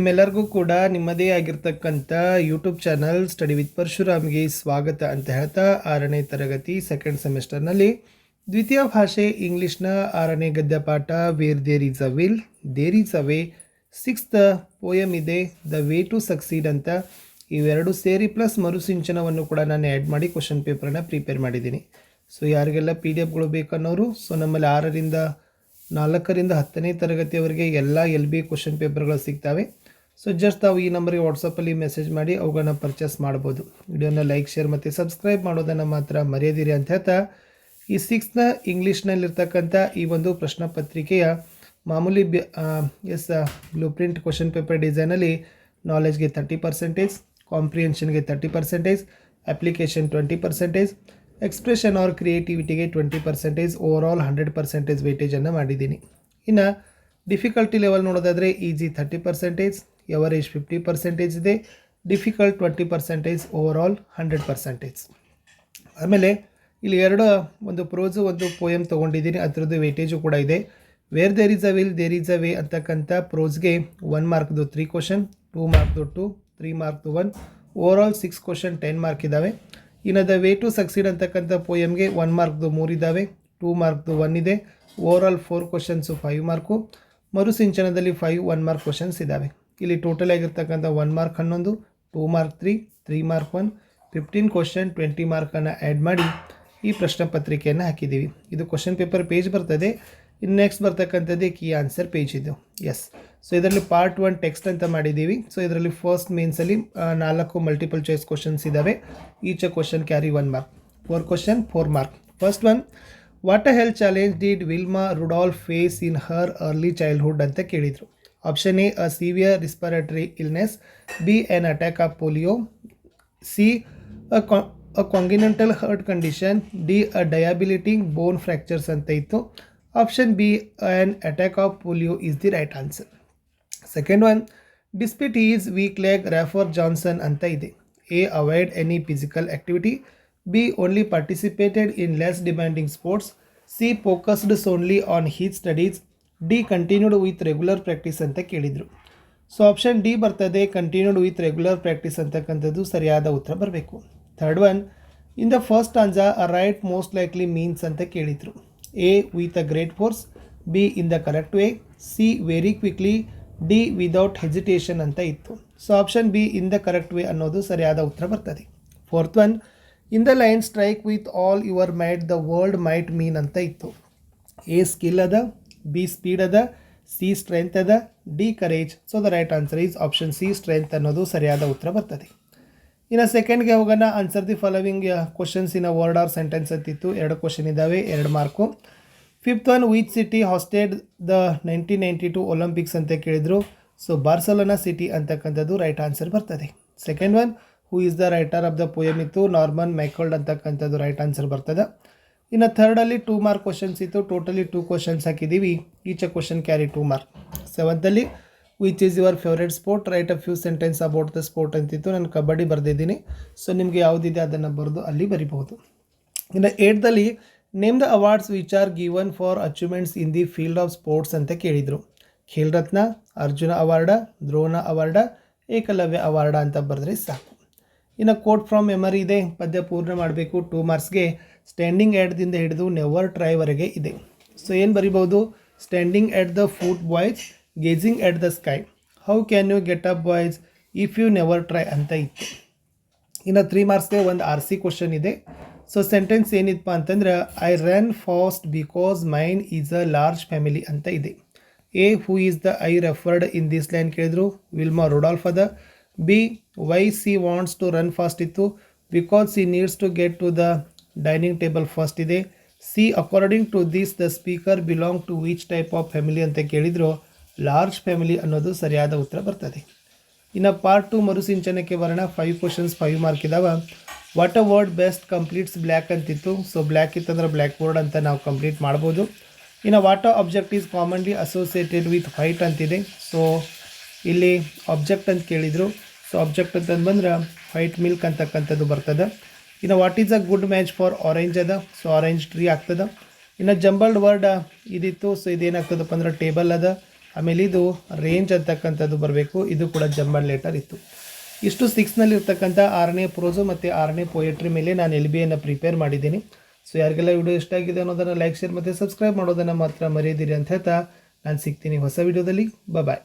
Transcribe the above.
ನಿಮ್ಮೆಲ್ಲರಿಗೂ ಕೂಡ ನಿಮ್ಮದೇ ಆಗಿರ್ತಕ್ಕಂಥ ಯೂಟ್ಯೂಬ್ ಚಾನಲ್ ಸ್ಟಡಿ ವಿತ್ ಪರಶುರಾಮ್ಗೆ ಸ್ವಾಗತ ಅಂತ ಹೇಳ್ತಾ ಆರನೇ ತರಗತಿ ಸೆಕೆಂಡ್ ಸೆಮಿಸ್ಟರ್ನಲ್ಲಿ ದ್ವಿತೀಯ ಭಾಷೆ ಇಂಗ್ಲೀಷ್ನ ಆರನೇ ಗದ್ಯ ಪಾಠ where there is a will there is a way sixth poem ಇದೆ ದ ವೇ ಟು ಸಕ್ಸೀಡ್ ಅಂತ. ಇವೆರಡು ಸೇರಿ ಪ್ಲಸ್ ಮರುಸಿಂಚನವನ್ನು ಕೂಡ ನಾನು ಆ್ಯಡ್ ಮಾಡಿ ಕ್ವಶನ್ ಪೇಪರನ್ನು ಪ್ರಿಪೇರ್ ಮಾಡಿದ್ದೀನಿ. ಸೊ ಯಾರಿಗೆಲ್ಲ ಪಿ ಡಿ ಎಫ್ಗಳು ಬೇಕನ್ನೋರು ಸೊ ನಮ್ಮಲ್ಲಿ ಆರರಿಂದ ನಾಲ್ಕರಿಂದ ಹತ್ತನೇ ತರಗತಿಯವರೆಗೆ ಎಲ್ಲ ಎಲ್ ಬಿ ಕ್ವಶನ್ ಪೇಪರ್ಗಳು ಸಿಗ್ತವೆ. ಸೊ ಜಸ್ಟ್ ತಾವು ಈ ನಂಬರಿಗೆ ವಾಟ್ಸಪ್ಪಲ್ಲಿ ಮೆಸೇಜ್ ಮಾಡಿ ಅವುಗಳನ್ನ ಪರ್ಚೇಸ್ ಮಾಡ್ಬೋದು. ವಿಡಿಯೋನ ಲೈಕ್ ಶೇರ್ ಮತ್ತು ಸಬ್ಸ್ಕ್ರೈಬ್ ಮಾಡೋದನ್ನು ಮಾತ್ರ ಮರೆಯದಿರಿ ಅಂತ ಹೇಳ್ತಾ, ಈ ಸಿಕ್ಸ್ನ ಇಂಗ್ಲೀಷ್ನಲ್ಲಿರ್ತಕ್ಕಂಥ ಈ ಒಂದು ಪ್ರಶ್ನೆ ಪತ್ರಿಕೆಯ ಮಾಮೂಲಿ as blue print question paper ಡಿಸೈನಲ್ಲಿ ನಾಲೆಜ್ಗೆ thirty percentage ಕಾಂಪ್ರಿಯೆನ್ಷನ್ಗೆ thirty percentage application twenty percentage expression or ಕ್ರಿಯೇಟಿವಿಟಿಗೆ twenty percentage overall hundred percentage ವೇಟೇಜನ್ನು ಮಾಡಿದ್ದೀನಿ. ಇನ್ನು ಡಿಫಿಕಲ್ಟಿ ಲೆವೆಲ್ ನೋಡೋದಾದರೆ easy thirty percentage average fifty percentage ಇದೆ. Difficult twenty percentage overall hundred percentage ಆಮೇಲೆ ಇಲ್ಲಿ ಎರಡು, ಒಂದು ಪ್ರೋಸು ಒಂದು ಪೋಯಮ್ ತೊಗೊಂಡಿದ್ದೀನಿ. ಅದರದ್ದು ವೇಟೇಜು ಕೂಡ ಇದೆ. Where there is a will there is a way ಅಂತಕ್ಕಂಥ ಪ್ರೋಸ್ಗೆ ಒನ್ ಮಾರ್ಕ್ದು ತ್ರೀ ಕ್ವಶನ್ ಟೂ ಮಾರ್ಕ್ದು two three ಮಾರ್ಕ್ದು one overall six question ten mark ಇದ್ದಾವೆ. ಇನ್ನು ದ ವೇ ಟು ಸಕ್ಸೀಡ್ ಅಂತಕ್ಕಂಥ ಪೋಯಮ್ಗೆ ಒನ್ ಮಾರ್ಕ್ದು ಮೂರಿದ್ದಾವೆ ಟೂ ಮಾರ್ಕ್ದು ಒನ್ ಇದೆ. Overall four questions five mark ಮರುಸಿಂಚನದಲ್ಲಿ five one mark questions ಇದ್ದಾವೆ. ಇಲ್ಲಿ ಟೋಟಲ್ ಆಗಿರ್ತಕ್ಕಂಥ ಒನ್ ಮಾರ್ಕ್ ಹನ್ನೊಂದು two mark three three mark one fifteen question twenty ಮಾರ್ಕನ್ನು add ಮಾಡಿ ಈ ಪ್ರಶ್ನೆ ಪತ್ರಿಕೆಯನ್ನು ಹಾಕಿದ್ದೀವಿ. ಇದು ಕ್ವಶನ್ ಪೇಪರ್ ಪೇಜ್ ಬರ್ತದೆ. ಇನ್ನು ನೆಕ್ಸ್ಟ್ ಬರ್ತಕ್ಕಂಥದ್ದೇ ಕೀ ಆನ್ಸರ್ ಪೇಜ್ ಇದು. ಎಸ್ ಸೊ ಇದರಲ್ಲಿ ಪಾರ್ಟ್ ಒನ್ ಟೆಕ್ಸ್ಟ್ ಅಂತ ಮಾಡಿದ್ದೀವಿ. ಸೊ ಇದರಲ್ಲಿ ಫಸ್ಟ್ ಮೇನ್ಸಲ್ಲಿ ನಾಲ್ಕು ಮಲ್ಟಿಪಲ್ ಚಾಯ್ಸ್ ಕ್ವಶನ್ಸ್ ಇದ್ದಾವೆ each question carry one mark four question four mark first one what a health challenge did Wilma Rudolph face in her early childhood ಅಂತ ಕೇಳಿದರು. Option A a severe respiratory illness B an attack of polio C a a congenital heart condition D a debilitating bone fractures ಅಂತ ಇತ್ತು option B an attack of polio is the right answer second one despite his weak leg Rafer Johnson ಅಂತ ಇದೆ A avoid any physical activity B only participated in less demanding sports C focused solely on his studies D continued with regular practice ಅಂತ ಕೇಳಿದರು. So option D ಬರ್ತದೆ continued with regular practice ಅಂತಕ್ಕಂಥದ್ದು ಸರಿಯಾದ ಉತ್ತರ ಬರಬೇಕು. Third one in the first answer a right most likely means ಅಂತ ಕೇಳಿದರು. A with a great force B in the correct way C very quickly D without hesitation ಅಂತ ಇತ್ತು. So option B in the correct way ಅನ್ನೋದು ಸರಿಯಾದ ಉತ್ತರ ಬರ್ತದೆ. Fourth one in the line strike with all your might the world might mean ಅಂತ ಇತ್ತು. A skill ಅದ B speed ಅದ ಸಿ ಸ್ಟ್ರೆಂತ್ ಅದ D courage so the right answer is option C strength ಅನ್ನೋದು ಸರಿಯಾದ ಉತ್ತರ ಬರ್ತದೆ. ಇನ್ನು ಸೆಕೆಂಡ್ಗೆ ಹೋಗೋಣ. Answer the following questions in word or sentence ಅಂತಿತ್ತು. ಎರಡು ಕ್ವಶನ್ ಇದ್ದಾವೆ, ಎರಡು mark fifth one which city hosted the nineteen ninety two Olympics ಅಂತ ಕೇಳಿದರು. ಸೊ ಬಾರ್ಸಲೋನಾ ಸಿಟಿ ಅಂತಕ್ಕಂಥದ್ದು ರೈಟ್ ಆನ್ಸರ್ ಬರ್ತದೆ. Second one who is the writer of the poem ಇತ್ತು? Norman ಮೈಕೋಲ್ಡ್ ಅಂತಕ್ಕಂಥದ್ದು ರೈಟ್ ಆನ್ಸರ್ ಬರ್ತದೆ. ಇನ್ನು ಥರ್ಡಲ್ಲಿ ಟೂ ಮಾರ್ಕ್ ಕ್ವಶನ್ಸ್ ಇತ್ತು. ಟೋಟಲಿ ಟೂ ಕ್ವಶನ್ಸ್ ಹಾಕಿದ್ದೀವಿ each question carry two mark ಸೆವೆಂತಲ್ಲಿ which is your favourite sport write a few sentence about the sport ಅಂತಿತ್ತು. ನಾನು ಕಬಡ್ಡಿ ಬರೆದಿದ್ದೀನಿ. ಸೊ ನಿಮಗೆ ಯಾವುದಿದೆ ಅದನ್ನು ಬರೆದು ಅಲ್ಲಿ ಬರಿಬಹುದು. ಇನ್ನು ಏಟ್ದಲ್ಲಿ name the awards which are given for achievements in the field of sports ಅಂತ ಕೇಳಿದರು. ಖೇಲ್ ರತ್ನ ಅರ್ಜುನ ಅವಾರ್ಡ, ದ್ರೋಣ ಅವಾರ್ಡ, ಏಕಲವ್ಯ ಅವಾರ್ಡ ಅಂತ ಬರೆದ್ರೆ ಸಾಕು. ಇನ್ನು ಕೋಟ್ ಫ್ರಮ್ ಮೆಮರಿ ಇದೆ. ಪದ್ಯ ಪೂರ್ಣ ಮಾಡಬೇಕು. ಟೂ ಮಾರ್ಕ್ಸ್ಗೆ ಸ್ಟ್ಯಾಂಡಿಂಗ್ ಎಡ್ದಿಂದ ಹಿಡಿದು ನೆವರ್ ಟ್ರೈವರೆಗೆ ಇದೆ. ಸೊ ಏನು ಬರಿಬೋದು standing at the foot boys gazing at the sky how can you get up boys if you never try ಅಂತ ಇತ್ತು. ಇನ್ನು ತ್ರೀ ಮಾರ್ಕ್ಸ್ಗೆ ಒಂದು ಆರ್ ಸಿ ಕ್ವಶನ್ ಇದೆ. ಸೊ ಸೆಂಟೆನ್ಸ್ ಏನಿತ್ತಪ್ಪ ಅಂತಂದ್ರೆ I run fast because mine is a large family ಅಂತ ಇದೆ. A who is the I referred in this line ಕೇಳಿದ್ರು? ವಿಲ್ಮಾ ರುಡಾಲ್ಫ್ ಅದ. B why C wants to run fast ಇತ್ತು. Because she needs to get to the dining table first ಇದೆ. C according to this the speaker belong to which type of family ಅಂತ ಕೇಳಿದ್ರು. Large family ಅನ್ನೋದು ಸರಿಯಾದ ಉತ್ತರ ಬರ್ತದೆ. ಇನ್ನು part two ಮರುಸಿಂಚನಕ್ಕೆ ಬರೋಣ. ಫೈವ್ ಕ್ವಶನ್ಸ್ ಫೈವ್ ಮಾರ್ಕ್ ಇದಾವೆ. What a word best completes black ಅಂತಿತ್ತು. ಸೊ ಬ್ಲ್ಯಾಕ್ ಇತ್ತಂದ್ರೆ ಬ್ಲ್ಯಾಕ್ ಬೋರ್ಡ್ ಅಂತ ನಾವು ಕಂಪ್ಲೀಟ್ ಮಾಡ್ಬೋದು. ಇನ್ನು what object is commonly associated with white ಅಂತಿದೆ. ಸೊ ಇಲ್ಲಿ ಆಬ್ಜೆಕ್ಟ್ ಅಂತ ಕೇಳಿದರು. ಸೊ ಆಬ್ಜೆಕ್ಟ್ ಅಂತಂದು ಬಂದ್ರೆ ವೈಟ್ ಮಿಲ್ಕ್ ಅಂತಕ್ಕಂಥದ್ದು ಬರ್ತದೆ. ಇನ್ನು what is a good match for orange ಅದ? ಸೊ ಆರೆಂಜ್ ಟ್ರೀ ಆಗ್ತದೆ. ಇನ್ನು ಜಂಬಲ್ಡ್ ವರ್ಡ್ ಇದಿತ್ತು. ಸೊ ಇದೇನಾಗ್ತದಪ್ಪ ಅಂದ್ರೆ ಟೇಬಲ್ ಅದ. ಆಮೇಲೆ ಇದು ರೇಂಜ್ ಅಂತಕ್ಕಂಥದ್ದು ಬರಬೇಕು. ಇದು ಕೂಡ ಜಂಬಲ್ ಲೆಟರ್ ಇತ್ತು. ಇಷ್ಟು ಸಿಕ್ಸ್ನಲ್ಲಿ ಇರ್ತಕ್ಕಂಥ ಆರನೇ ಪ್ರೋಸು ಮತ್ತು ಆರನೇ ಪೋಯೆಟ್ರಿ ಮೇಲೆ ನಾನು ಎಲ್ ಬಿ ಎನ್ನು ಪ್ರಿಪೇರ್ ಮಾಡಿದ್ದೀನಿ. ಸೊ ಯಾರಿಗೆಲ್ಲ ವಿಡಿಯೋ ಇಷ್ಟ ಆಗಿದೆ ಅನ್ನೋದನ್ನು ಲೈಕ್ ಶೇರ್ ಮತ್ತು ಸಬ್ಸ್ಕ್ರೈಬ್ ಮಾಡೋದನ್ನು ಮಾತ್ರ ಮರೆಯದಿರಿ ಅಂತ ಹೇಳ್ತಾ ನಾನು ಸಿಗ್ತೀನಿ ಹೊಸ ವಿಡಿಯೋದಲ್ಲಿ ಬಾಯ್